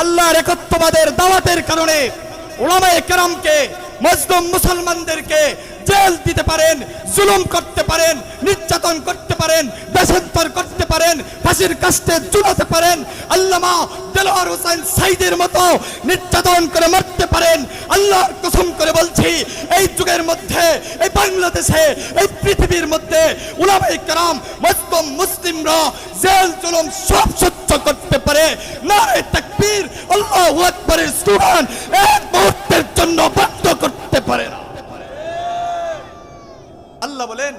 আল্লাহর একত্ববাদের দাওয়াতের কারণে ওলামায়ে কেরামকে মজলুম মুসলমানদেরকে জেল দিতে পারেন, জুলুম করতে পারেন, নির্যাতন করতে পারেন দেশান্তর করতে পারেন, ফাঁসির কাস্টে ঝুলাতে পারেন, আল্লামা দেলোয়ার হোসেন সাইদের মতো নির্যাতন করে মারতে পারেন। আল্লাহর কসম করে বলছি, এই যুগের মধ্যে, এই বাংলাদেশে, এই পৃথিবীর মধ্যে উলামায়ে কেরাম, মজলুম মুসলিমরা জেল, জুলুম সব সহ্য করতে পারে। নারে তাকবীর, আল্লাহু আকবারের স্লোগান এক মুহূর্তের জন্য বন্ধ করতে পারে না। আল্লাহ বলেন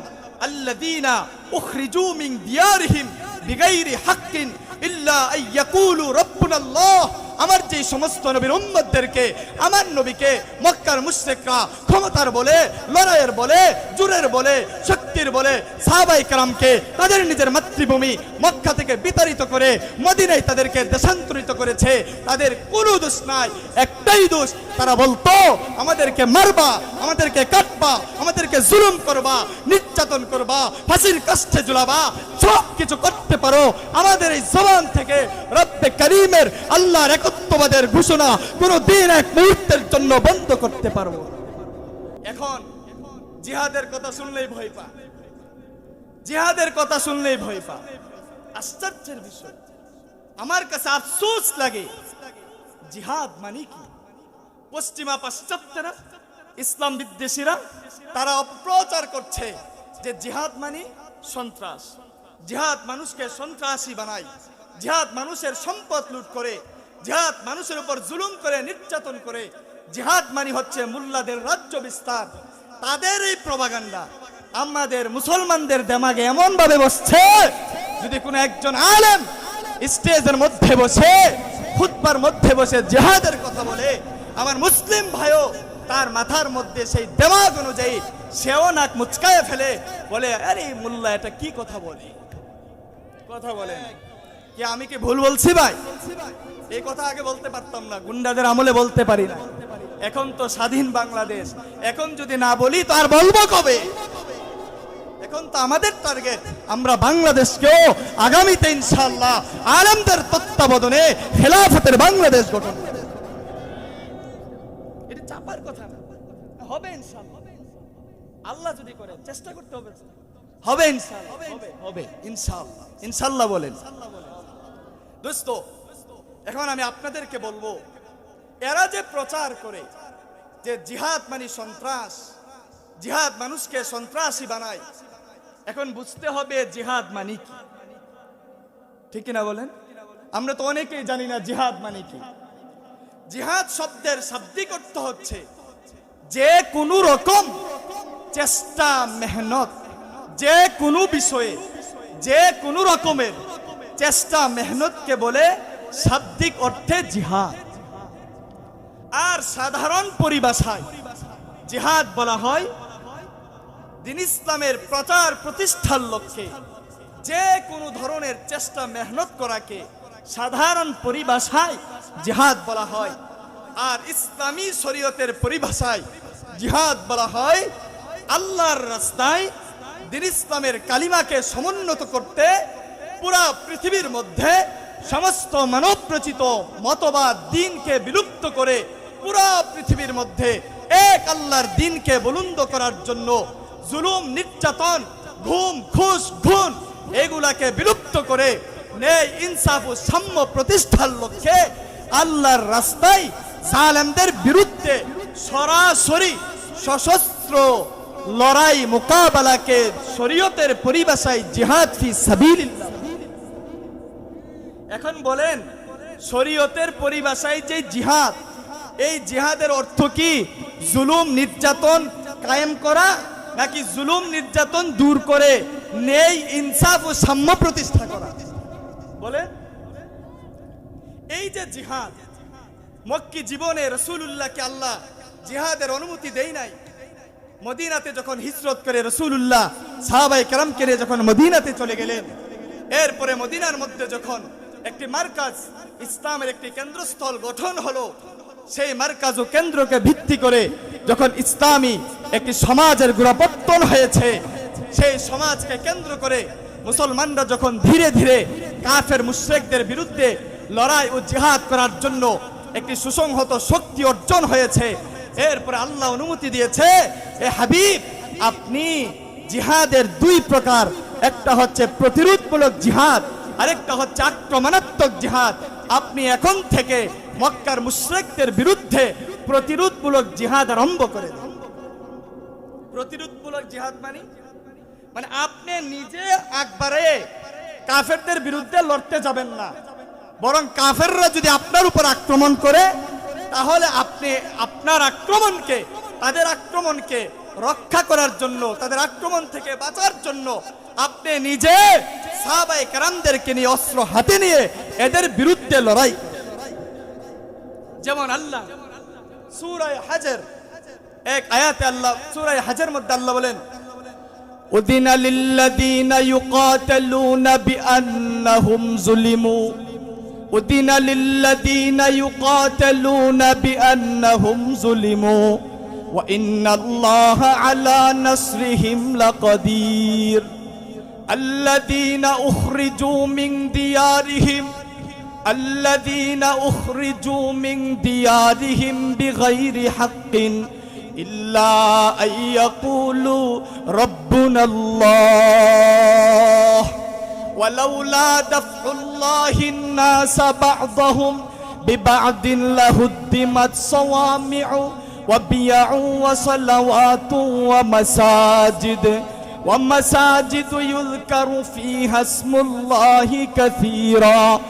আল্লাযীনা উখরিজু মিন দিয়ারিহিম বিগাইরি হাক্কিন ইল্লা আন ইয়াকুলু রাব্বুনা আল্লাহ আমার যে সমস্ত নবীর উম্মতদেরকে, আমার নবীকে মক্কার মুশরিকরা ক্ষমতার বলে, লড়াইয়ের বলে, জুরের বলে, শক্তির বলে সাহাবাই কারামকে তাদের নিজের মাতৃভূমি মক্কা থেকে বিতাড়িত করে মদিনায় তাদেরকে দেশান্তরিত করেছে, তাদের কোনো দোষ নাই। একটাই দোষ, তারা বলতো, আমাদেরকে মারবা, আমাদেরকে কাটবা, আমাদেরকে জুলুম করবা, নির্যাতন করবা, ফাঁসির কাষ্ঠে ঝুলাবা সব কিছু করতে পারো। আমাদের এই জবান থেকে রব্বে করিমের আল্লাহর একত্ববাদের ঘোষণা কোনো দিন এক মুহূর্তের জন্য বন্ধ করতে পারব। এখন জিহাদের কথা শুনলেই ভয় পা। জিহাদের কথা শুনলেই ভয় পা। আশ্চর্যের বিষয়। আমার কাছে আফসোস লাগে। জিহাদ মানে কি? পশ্চিমা পাশ্চাত্যরা, ইসলাম বিদ্বেষীরা, তারা অপপ্রচার করছে যে জিহাদ মানে সন্ত্রাস। জিহাদ মানুষকে সন্ত্রাসী বানায়। জিহাদ মানুষের সম্পদ লুট করে জিহাদ মানুষের উপর জুলুম করে, নির্যাতন করে, জিহাদ মানে হচ্ছে মুল্লাদের রাজ্য বিস্তার। তাদের এই প্রবাগান্ডা আমাদের মুসলমানদের দেমাগে এমন ভাবে বসছে, যদি কোনো একজন আলেম স্টেজের মধ্যে বসে, খুতবার মধ্যে বসে জেহাদের কথা বলে, আমার মুসলিম ভাইও তার মাথার মধ্যে সেই দেমাগ অনুযায়ী সেও নাক মুচকায় ফেলে, বলে, আরে মোল্লা, এটা কি কথা বলে? কথা বলে কি আমি কি ভুল বলছি ভাই? এই কথা আগে বলতে পারতাম না গুন্ডাদের আমলে বলতে পারি না। এখন তো স্বাধীন বাংলাদেশ। এখন যদি না বলি তো আর বলব কবে? এখন তো আমাদের টার্গেট আমরা বাংলাদেশকেও আগামীতে ইনশাআল্লাহ আলমদের তত্ত্বাবধানে খেলাফতের বাংলাদেশ গঠন। এটা চাপার কথা না। হবে ইনশাআল্লাহ। আল্লাহ যদি করে চেষ্টা করতে হবে। হবে ইনশাআল্লাহ। হবে। ইনশাআল্লাহ। ইনশাআল্লাহ বলেন। দোস্ত, এখন আমি আপনাদেরকে বলব, এরা যে প্রচার করে যে জিহাদ মানে সন্ত্রাস, জিহাদ মানুষকে সন্ত্রাসী বানায়, এখন বুঝতে হবে জিহাদ মানে কি। ঠিক না বলেন? আমরা তো অনেকেই জানি না জিহাদ মানে কি। জিহাদ শব্দের শাব্দিক অর্থ হচ্ছে যে কোনো রকম চেষ্টা, মেহনত, যে কোনো বিষয়ে, যে কোনো রকমের চেষ্টা মেহনতকে বলে শাব্দিক অর্থে জিহাদ। আর সাধারণ পরিভাষায় জিহাদ বলা হয় দিন ইসলামের প্রচার প্রতিষ্ঠার লক্ষ্যে। যে কোনো ধরনের চেষ্টা মেহনত করাকে সাধারণ পরিভাষায় জিহাদ বলা হয়। আর ইসলামী শরীয়তের পরিভাষায় জিহাদ বলা হয় আল্লাহর রাস্তায় দিন ইসলামের কালিমাকে সমুন্নত করতে পুরা পৃথিবীর মধ্যে সমস্ত মানব রচিত মতবাদ দিনকে বিলুপ্ত করে পুরা পৃথিবীর মধ্যে এক আল্লাহর দিনকে বুলন্দ করার জন্য জুলুম, নির্যাতন, ঘুম খুশ ঘুন এগুলাকে বিলুপ্ত করে ন্যায়, ইনসাফ ও সাম্য প্রতিষ্ঠার লক্ষ্যে আল্লাহর রাস্তায় সালেমদের বিরুদ্ধে সরাসরি সশস্ত্র লড়াই মোকাবেলাকে শরীয়তের পরিভাষায় জিহাদ ফি সাবিলিল্লাহ। এখন বলেন, শরীয়তের পরিভাষায় যে জিহাদ, এই জিহাদের অর্থ কি? জুলুম, নির্যাতন কায়েম করা নাকি জুলুম, নির্যাতন দূর করে নেই ইনসাফ ও সাম্য প্রতিষ্ঠা করা? বলে এই যে জিহাদ, মক্কি জীবনে রসুল্লাহকে আল্লাহ জিহাদের অনুমতি দেই নাই। মদিনাতে যখন হিজরত করে রসুল্লাহ সাহাবাই কারামকে নিয়ে যখন মদিনাতে চলে গেলেন, এরপরে মদিনার মধ্যে যখন একটি মার্কাজ, ইসলামের একটি কেন্দ্রস্থল গঠন হলো, সেই মার্কাজ ও কেন্দ্রকে ভিত্তি করে যখন ইসলামী একটি সমাজের গোড়াপত্তন হয়েছে, সেই সমাজকে কেন্দ্র করে মুসলমানরা যখন ধীরে ধীরে কাফের মুশ্রেকদের বিরুদ্ধে লড়াই ও জিহাদ করার জন্য একটি সুসংহত শক্তি অর্জন হয়েছে, এরপরে আল্লাহ অনুমতি দিয়েছে, এ হাবিব, আপনি জিহাদের দুই প্রকার, একটা হচ্ছে প্রতিরোধমূলক জিহাদ আরেকটা হচ্ছে আক্রমণাত্মক জিহাদ। আপনি এখন থেকে মক্কার মুশরিকদের বিরুদ্ধে প্রতিরোধমূলক জিহাদ আরম্ভ করে দিন। প্রতিরোধমূলক জিহাদ মানে? মানে আপনি নিজে একবারে কাফেরদের বিরুদ্ধে লড়তে যাবেন না। বরং কাফেররা যদি আপনার উপর আক্রমণ করে, তাহলে আপনি আপনার আক্রমণকে, তাদের আক্রমণকে রক্ষা করার জন্য তাদের আক্রমণ থেকে বাঁচার জন্য আপনি নিজে সাহাবাই কারামদেরকে নিয়ে অস্ত্র হাতে নিয়ে এদের বিরুদ্ধে লড়াই করেন। যেমন আল্লাহ সূরায়ে হাজর এক আয়াতে আল্লাহ সূরায়ে হাজর মধ্যে আল্লাহ বলেন أذن للذين يقاتلون بأنهم ظلموا أذن للذين يقاتلون بأنهم ظلموا وإن الله على نصرهم لقدير. الذين أخرجوا من ديارهم الذين أخرجوا من ديارهم بغير حق إلا أن يقولوا ربنا الله. ولولا دفع الله الناس بعضهم ببعض لهدمت صوامع وبيع وصلوات ومساجد ومساجد يذكر فيها اسم الله كثيرا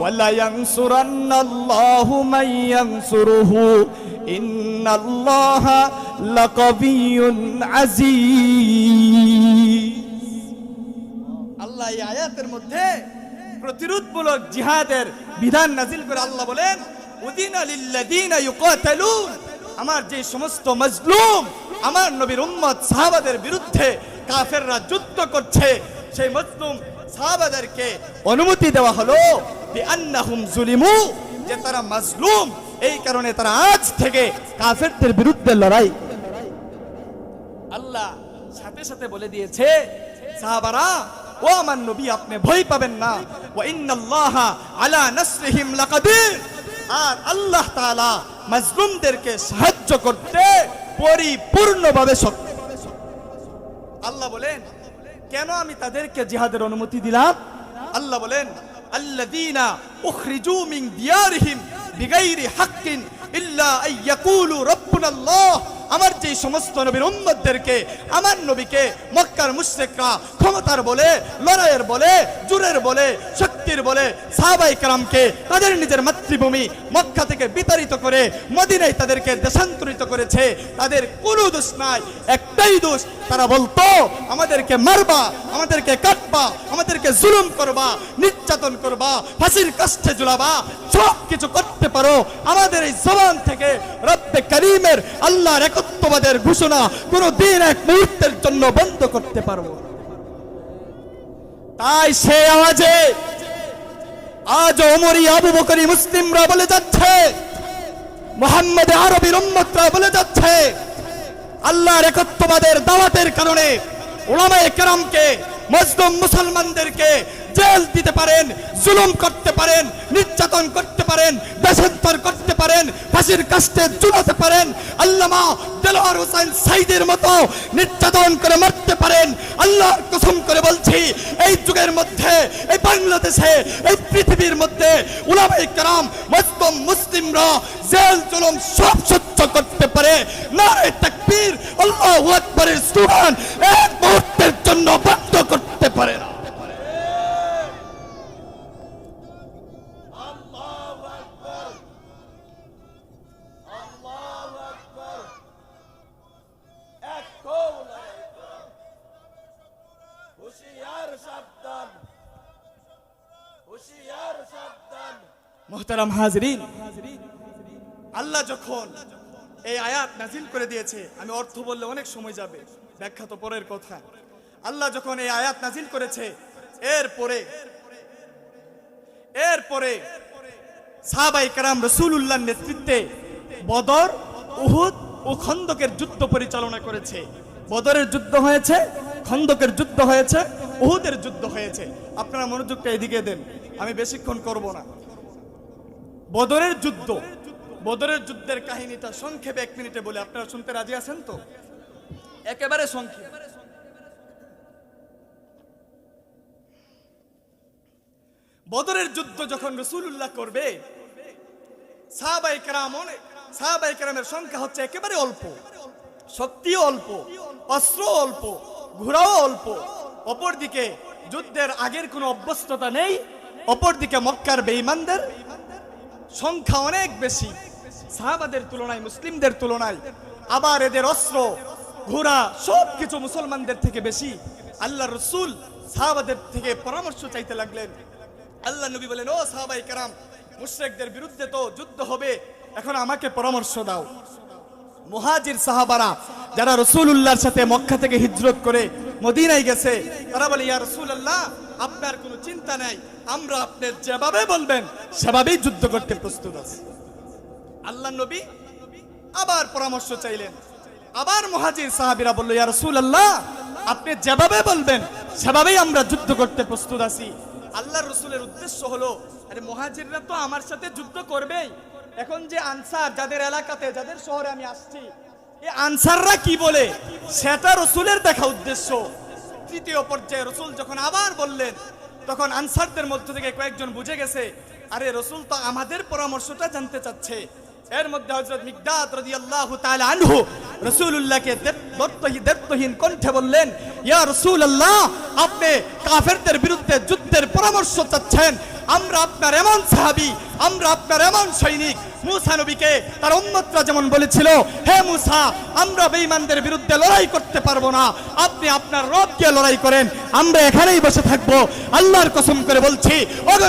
ولينصرن الله من ينصره إن الله لقوي عزيز আল্লাহ এই আয়াতের মধ্যে প্রতিরোধমূলক জিহাদের বিধান নাজিল করে আল্লাহ বলেন উদিনা লিল্লাযিনা ইউকাতালুন আমার যে সমস্ত মজলুম, আমার নবীর উম্মত সাহাবাদের বিরুদ্ধে কাফেররা যুদ্ধ করছে, সেই মজলুম সাহাবাদেরকে অনুমতি দেওয়া হলো জুলিমু, যে তারা মাজলুম। এই কারণে তারা আজ থেকে কাফেরদের বিরুদ্ধে লড়াই। আল্লাহ সাথে সাথে বলে দিয়েছে, সাহাবারা, ও আমার নবী, আপনি ভয় পাবেন না। ওয়া ইন্নাল্লাহা আলা নাসরিহিম লাকাদির। আর আল্লাহ তাআলা মাজলুমদেরকে সাহায্য করতে পরিপূর্ণভাবে সক্ষম। আল্লাহ বলেন, কেন আমি তাদেরকে জিহাদের অনুমতি দিলাম? আল্লাহ বলেন, আল্লাযীনা উখরিজু মিন দিয়ারিহিম বিগাইরি হাক্কিন ইল্লা আইয়াকুলু ইয়াকুলু রাব্বুনাল্লাহ। আমার যে সমস্ত নবীর উম্মতদেরকে, আমার নবীকে মক্কার মুশরিকরা ক্ষমতার বলে, লড়াইয়ের বলে, জুরের বলে, শক্তির বলে সাহাবাই কালামকে তাদের নিজের মাতৃভূমি মক্কা থেকে বিতাড়িত করে মদিনায় তাদেরকে দেশান্তরিত করেছে। তাদের কোনো দোষ নাই, একটাই দোষ, তারা বলতো, আমাদেরকে মারবা, আমাদেরকে কাটবা, আমাদেরকে জুলুম করবা, নির্যাতন করবা, ফাঁসির কাষ্ঠে ঝুলাবা সব কিছু করতে পারো। আমাদের এই জবান থেকে রব্বে করিমের আল্লাহর একত্ববাদের ঘোষণা কোনো দিন এক মুহূর্তের জন্য বন্ধ করতে পারব তাই সে আওয়াজে আজ ওমরি আবু বকরি মুসলিমরা বলে যাচ্ছে, মোহাম্মদ আরবির উম্মতরা বলে যাচ্ছে, আল্লাহর একত্ববাদের দাওয়াতের কারণে ওলামায়ে কেরামকে মজলুম মুসলমানদেরকে জেল দিতে পারেন, জুলুম করতে পারেন, নির্যাতন করতে পারেন দেশান্তর করতে পারেন, ফাঁসির কাস্টে চুলাতে পারেন, আল্লামা দেলোয়ার হোসেন সাইদের মতো নির্যাতন করে মারতে পারেন। আল্লাহ কসম করে বলছি, এই যুগের মধ্যে, এই বাংলাদেশে, এই পৃথিবীর মধ্যে উলামায়ে কেরাম, মজলুম মুসলিমরা জেল জুলুম সব সহ্য করতে পারে। নারে তাকবীর, আল্লাহু আকবারের স্লোগান এক মুহূর্তের জন্য বন্ধ করতে পারে না। হুশিয়ার সাবধান। আল্লাহ যখন এই আয়াত নাজিল করে দিয়েছে, আমি অর্থ বললে অনেক সময় যাবে। ব্যাখ্যা তো পরের কথা। আল্লাহ যখন এই আয়াত নাজিল করেছে, এরপরে এরপরে সাহাবাই কারাম রসুল্লাহ নেতৃত্বে বদর, উহুদ ও খন্দকের যুদ্ধ পরিচালনা করেছে। বদরের যুদ্ধ হয়েছে, খন্দকের যুদ্ধ হয়েছে, উহুদের যুদ্ধ হয়েছে। আপনারা মনোযোগটা এদিকে দেন, আমি বেশিক্ষণ করব না। বদরের যুদ্ধ বদরের যুদ্ধের কাহিনীটা সংক্ষেপে এক মিনিটে বলে আপনারা শুনতে রাজি আছেন তো? একেবারে সংক্ষেপ। বদরের যুদ্ধ যখন রসুল্লাহ করবে সাহাবাই কেরাম অনেক সাহাবাই সংখ্যা হচ্ছে একেবারে অল্প। শক্তিও অল্প অস্ত্র অল্প ঘোড়াও অল্প। অপরদিকে যুদ্ধের আগের কোনো অভ্যস্ততা নেই অপরদিকে মক্কার বেঈমানদের সংখ্যা অনেক বেশি। সাহাবাদের তুলনায়, মুসলিমদের তুলনায় আবার এদের অস্ত্র, ঘোড়া সব কিছু মুসলমানদের থেকে বেশি। আল্লাহ রসুল সাহাবাদের থেকে পরামর্শ চাইতে লাগলেন। আল্লাহ নবী বলেন, ও সাহাবাই কারাম, মুশরিকদের বিরুদ্ধে তো যুদ্ধ হবে, এখন আমাকে পরামর্শ দাও। মুহাজির সাহাবারা, যারা রসুল্লাহর সাথে মক্কা থেকে হিজরত করে মদিনায় গেছে, তারা বলে, ইয়া রসুল্লাহ আপনার কোনো চিন্তা নাই, আমরা আপনার যেভাবে বলবেন, সেভাবেই যুদ্ধ করতে প্রস্তুত আছি। আল্লাহ নবী আবার পরামর্শ চাইলেন। আবার মুহাজির সাহাবীরা বলল, ইয়া আল্লাহ আপনি যেভাবে বলবেন, সেভাবেই আমরা যুদ্ধ করতে প্রস্তুত আছি। আল্লাহ রসুলের উদ্দেশ্য হলো, আরে মুহাজিররা তো আমার সাথে যুদ্ধ করবেই। এখন যে আনসার যাদের এলাকাতে, যাদের শহরে আমি আসছি, এই আনসাররা কি বলে? সেটা রসুলের দেখা উদ্দেশ্য। তৃতীয় পর্যায়ে রসুল যখন আবার বললেন, তখন আনসারদের মধ্য থেকে কয়েকজন বুঝে গেছে, আরে রসুল তো আমাদের পরামর্শটা জানতে চাচ্ছে। এর মধ্যে হযরত মিকদাদ রাদিয়াল্লাহু তাআলা আনহু কণ্ঠে বললেন, ইয়া রাসূলুল্লাহ, আপনি কাফেরদের বিরুদ্ধে যুদ্ধের পরামর্শ চাচ্ছেন আমরা আপনার এমন সাহাবি, আমরা আপনার এমন সৈনিক। মুসা নবীকে তার উম্মতরা যেমন বলেছিল, হে মুসা, আমরা বেঈমানদের বিরুদ্ধে লড়াই করতে পারব না। আপনি আপনার রবকে লড়াই করেন, আমরা এখানেই বসে থাকব। আল্লাহর কসম করে বলছি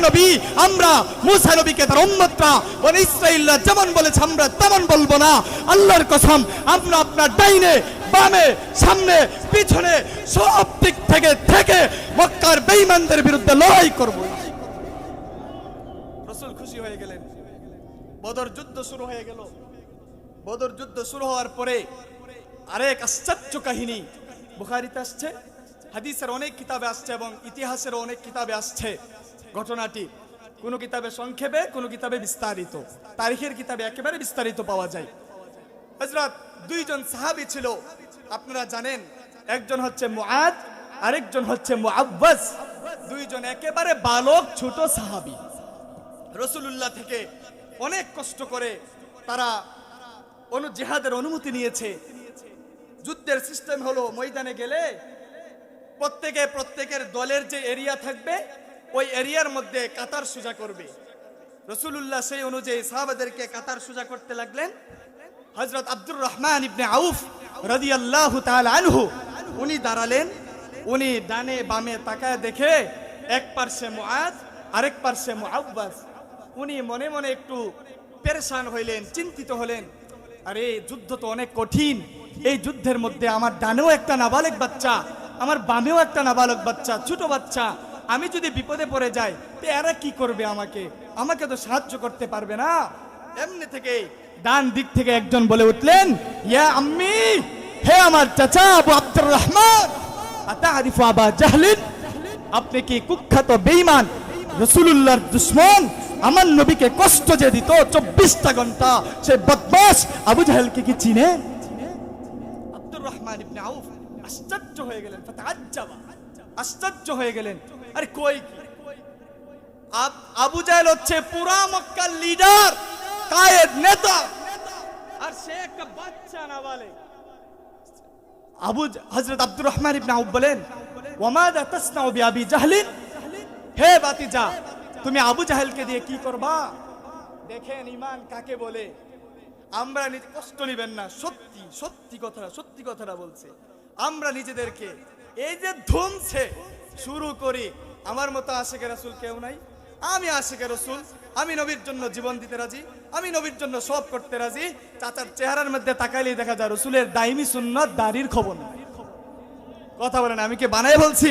নবী, আমরা মুসা নবীকে তার উম্মতরা বনি ইসরাইলরা যেমন বলেছে, আমরা তেমন বলব না। আল্লাহর কসম, আমরা আপনার ডাইনে, বামে, সামনে, পিছনে, সব দিক থেকে থেকে মক্কার বেঈমানদের বিরুদ্ধে লড়াই করব। রসুল খুশি হয়ে গেলেন। বদর যুদ্ধ শুরু হয়ে গেল। বদর যুদ্ধ শুরু হওয়ার পরে আরেক আশ্চর্য কাহিনী বুখারিতে আসছে, হাদিসের অনেক কিতাবে আসছে এবং ইতিহাসের অনেক কিতাবে আসছে ঘটনাটি। কোন কিতাবে সংক্ষেপে, কোনো কিতাবে বিস্তারিত। তারিখের কিতাবে একেবারে বিস্তারিত পাওয়া যায়। হজরত দুইজন সাহাবী ছিল, আপনারা জানেন, একজন হচ্ছে মুআদ, আরেকজন হচ্ছে মুআব্বাস। দুইজন একেবারে বালক, ছোট সাহাবী। রসুলুল্লাহ থেকে অনেক কষ্ট করে তারা অনু জেহাদের অনুমতি নিয়েছে। যুদ্ধের সিস্টেম হলো ময়দানে গেলে প্রত্যেকে প্রত্যেকের দলের যে এরিয়া থাকবে, ওই এরিয়ার মধ্যে কাতার সোজা করবে। রসুলুল্লাহ সেই অনুযায়ী সাহাবাদেরকে কাতার সোজা করতে লাগলেন। হজরত আব্দুর রহমান ইবনে আউফ রাদিয়াল্লাহু তাআলা আনহু, উনি দাঁড়ালেন। উনি ডানে বামে তাকায় দেখে এক পার্শ্বে মুআদ, আরেক পার্শ্বে মুআব্বাস। উনি মনে মনে একটু পেরেশান হইলেন, চিন্তিত হলেন। আরে, যুদ্ধ তো অনেক কঠিন। এই যুদ্ধের মধ্যে আমার ডানেও একটা নাবালক বাচ্চা, আমার বামেও একটা নাবালক বাচ্চা, ছোট বাচ্চা। আমি যদি বিপদে পড়ে যাই, তো এরা কি করবে আমাকে? আমাকে তো সাহায্য করতে পারবে না। এমনি থেকে ডান দিক থেকে একজন বলে উঠলেন, ইয়া আম্মি, হে আমার চাচা আবু আব্দুর রহমান আতারিফু আবা জাহলিন, আপনি কি কুখ্যাত বেঈমান? রসুলুল্লাহর দুশ্মন আমার নবীকে কষ্ট যে দিত, চব্বিশটা ঘণ্টা সে বদমাস আবু জাহেলকে কি চিনে? আব্দুর রহমান ইবনে আউফ আশ্চর্য হয়ে গেলেন আশ্চর্য হয়ে গেলেন, আরে কই আবু জাহেল হচ্ছে পুরা মক্কার লিডার কায়েদ, নেতা। আর সে একটা বাচ্চা না বলে। আবু হযরত আব্দুর রহমান ইবনে আউফ বলেন ওয়ামাদা তাসনাউ বিআবি জাহলিন? হে বাতিজা, তুমি আবু জাহেলকে দিয়ে কি করবা? দেখেন ইমান কাকে বলে? আমরা নিজে কষ্ট নিবেন না, সত্যি সত্যি কথাটা সত্যি কথাটা বলছে। আমরা নিজেদেরকে এই যে ধুমছে, শুরু করি। আমার মতো আশেকে রাসূল কেউ নাই। আমি আশেকে রসুল, আমি নবীর জন্য জীবন দিতে রাজি, আমি নবীর জন্য সব করতে রাজি। চাচার চেহারার মধ্যে তাকাইলেই দেখা যায় রসুলের দাইমি সুন্নত, দাড়ির খবর কথা বলেন, আমি কি বানাই বলছি?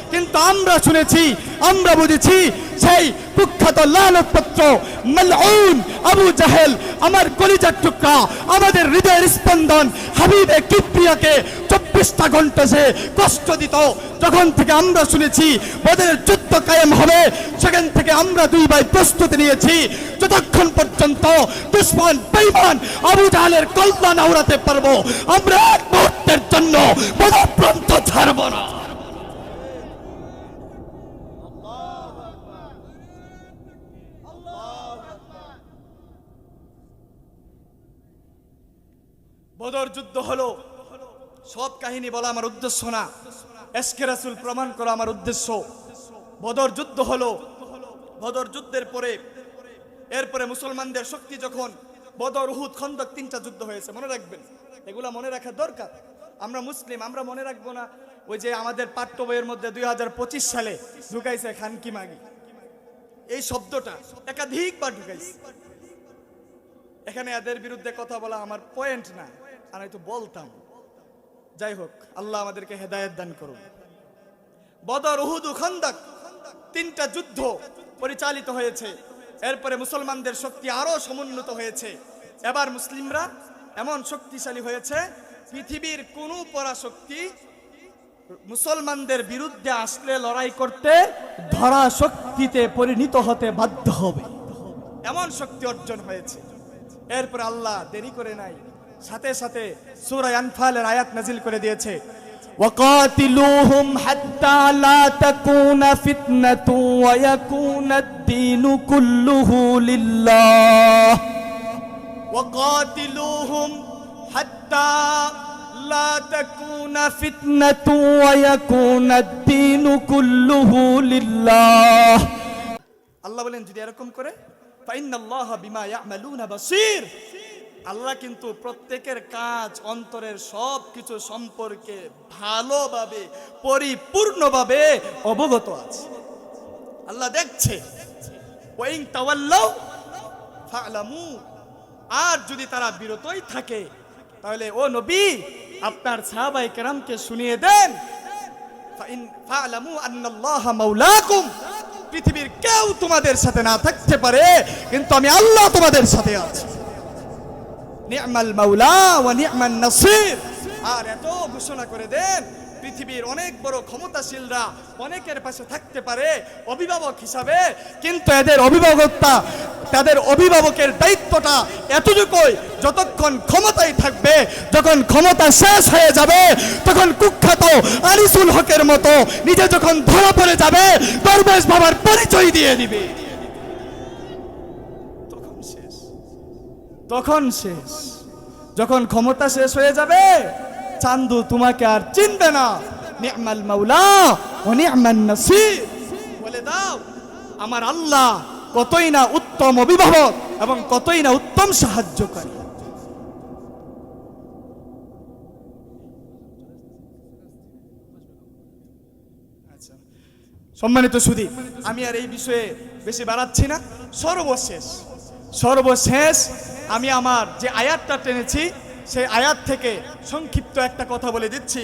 কিন্তু আমরা শুনেছি, আমরা বুঝেছি সেই কুখ্যাত লালতপত্র মালউন আবু জাহেল আমার কলিজার টুকরা, আমাদের হৃদয়ের স্পন্দন হাবিবে কিপ্রিয়াকে চব্বিশটা ঘণ্টা সে কষ্ট দিত। যখন থেকে আমরা শুনেছি বদরের যুদ্ধ কায়েম হবে, সেখান থেকে আমরা দুই ভাই প্রস্তুতি নিয়েছি। যতক্ষণ পর্যন্ত দুশ্মন, বেঈমান আবু জাহেলের কল্পনা উড়াতে পারব, আমরা এক মুহূর্তের জন্য প্রান্ত ছাড়বো না। বদর যুদ্ধ হলো। সব কাহিনী বলা আমার উদ্দেশ্য না। এসকে রাসুল প্রমাণ করা আমার উদ্দেশ্য। বদর যুদ্ধ হলো। বদর যুদ্ধের পরে, এরপরে মুসলমানদের শক্তি যখন বদর উহুদ খন্দক তিনটা যুদ্ধ হয়েছে, মনে রাখবেন? এগুলা মনে রাখা দরকার। আমরা মুসলিম, আমরা মনে রাখব না ওই যে আমাদের পাঠ্য বইয়ের মধ্যে দুই হাজার পঁচিশ সালে ঢুকাইছে খানকি মাগি। এই শব্দটা একাধিকবার ঢুকাইছে। এখানে এদের বিরুদ্ধে কথা বলা আমার পয়েন্ট না। আর হয়তো বলতাম, যাই হোক, আল্লাহ আমাদেরকে হেদায়েত দান করুন। বদর উহুদ খন্দক, তিনটা যুদ্ধ পরিচালিত হয়েছে। এরপরে মুসলমানদের শক্তি আরও সমুন্নত হয়েছে। এবার মুসলিমরা এমন শক্তিশালী হয়েছে, পৃথিবীর কোনো পরাশক্তি মুসলমানদের বিরুদ্ধে আসলে লড়াই করতে ধরা শক্তিতে পরিণত হতে বাধ্য হবে। এমন শক্তি অর্জন হয়েছে। এরপর আল্লাহ দেরি করে নাই সাথে সাথে সূরা আনফালের আয়াত নাজিল করে দিয়েছে وقاتلوهم حتى لا تكون فتنة ويكون الدين كله لله وقاتلوهم حتى لا تكون فتنة ويكون الدين كله لله আল্লাহ বলেন যদি এরকম করে ফাইনাল্লাহ বিমা ইয়ামালুনা বাসীর আল্লাহ কিন্তু প্রত্যেকের কাজ, অন্তরের সব কিছু সম্পর্কে ভালোভাবে, পরিপূর্ণভাবে অবগত আছে। আল্লাহ দেখছে আর যদি তারা বিরতই থাকে, তাহলে ও নবী, আপনার সাহাবাই কেরামকে শুনিয়ে দেন পৃথিবীর কেউ তোমাদের সাথে না থাকতে পারে, কিন্তু আমি আল্লাহ তোমাদের সাথে আছি। নি'মাল মাওলা ও নি'মান নাসির। আর এত ঘোষণা করে দেন, পৃথিবীর অনেক বড় ক্ষমতাশীলরা অনেকের পাশে থাকতে পারে অভিভাবক হিসাবে, কিন্তু এদের অভিভাবকতা, তাদের অভিভাবকের দায়িত্বটা এতটুকুই, যতক্ষণ ক্ষমতায় থাকবে, যখন ক্ষমতা শেষ হয়ে যাবে, তখন কুখ্যাত আনিসুল হকের মতো নিজে যখন ধরা পড়ে যাবে, দরবেশ বাবার পরিচয় দিয়ে দিবে তখন শেষ তখন শেষ। যখন ক্ষমতা শেষ হয়ে যাবে, চান্দু তোমাকে আর চিনবে না। নি'মাল মাওলা ও নি'মান নাসির। বলে দাও, আমার আল্লাহ কতই না উত্তম অভিভাবক এবং কতই না উত্তম সাহায্যকারী। আচ্ছা সম্মানিত সুদী, আমি আর এই বিষয়ে বেশি বাড়াচ্ছি না। সর্বশেষ সর্বশেষ আমি আমার যে আয়াতটা টেনেছি, সেই আয়াত থেকে সংক্ষিপ্ত একটা কথা বলে দিচ্ছি।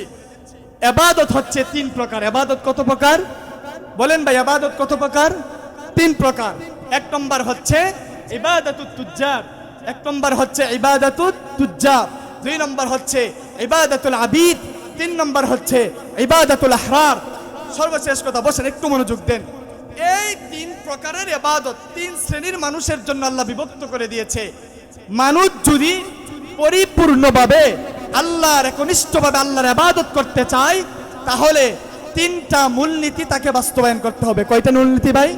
এবাদত হচ্ছে তিন প্রকার। এবাদত কত প্রকার? বলেন ভাই, এবাদত কত প্রকার? তিন প্রকার। এক নম্বর হচ্ছে ইবাদাতুত তুজ্জার এক নম্বর হচ্ছে ইবাদাতুত তুজ্জার দুই নম্বর হচ্ছে ইবাদাতুল আবিদ। তিন নম্বর হচ্ছে ইবাদাতুল আহরার। সর্বশেষ কথা, বসেন, একটু মনোযোগ দেন। এই তিন প্রকারের এবাদত তিন শ্রেণির মানুষের জন্য আল্লাহ বিভক্ত করে দিয়েছে। মানুষ যদি পরিপূর্ণভাবে আল্লাহর একনিষ্ঠভাবে আল্লাহর আবাদত করতে চায়, তাহলে তিনটা মূলনীতি তাকে বাস্তবায়ন করতে হবে। কয়টা মূলনীতি ভাই?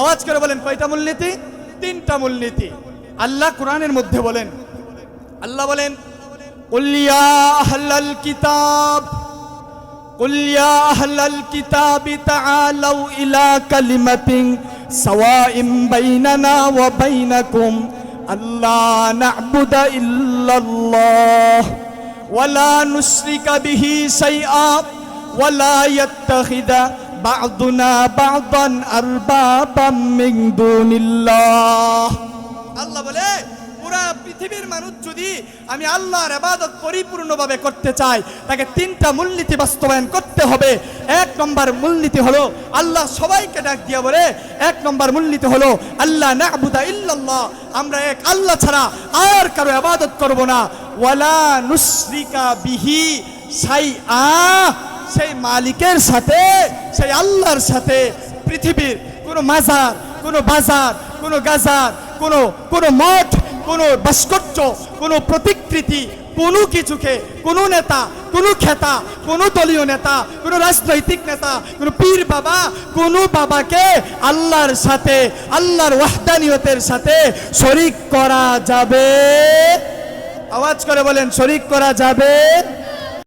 আওয়াজ করে বলেন, কয়টা মূলনীতি? তিনটা মূলনীতি। আল্লাহ কোরআনের মধ্যে বলেন, আল্লাহ বলেন কিতাব কুল্লিয়া আহলাল কিতাব তাআলাউ ইলা কালিমাতিন সাওয়াইম বাইনানা ওয়া বাইনাকুম ألا نعبد إلا الله ولا نشرك به شيئا ولا يتخذ بعضنا بعضا أربابا من دون الله الله بلے পুরা পৃথিবীর মানুষ যদি আমি আল্লাহর আবাদত পরিপূর্ণভাবে করতে চাই, তাকে তিনটা মূলনীতি বাস্তবায়ন করতে হবে। এক নম্বর মূলনীতি হলো আল্লাহ সবাইকে ডাক দিয়া বলে। এক নম্বর মূলনীতি হলো আল্লাহ নাবুদা ইল্লাল্লাহ। আমরা এক আল্লাহ ছাড়া আর কারও আবাদত করব না। ওয়ালা নুসরিকা বিহি সাই আ সেই মালিকের সাথে, সেই আল্লাহর সাথে পৃথিবীর কোনো মাজার, কোনো বাজার, কোনো গাজার, কোনো কোনো মঠ কোনো ভাস্কর্য কোনো প্রতিকৃতি, কোনো কিছুকে, কোনো নেতা, কোনো খেতা, কোনো দলীয় নেতা, কোনো রাজনৈতিক নেতা, কোনো পীর বাবা, কোনো বাবাকে আল্লাহর সাথে, আল্লাহর ওয়াহদানিয়তের সাথে শরিক করা যাবে। আওয়াজ করে বলেন, শরিক করা যাবে।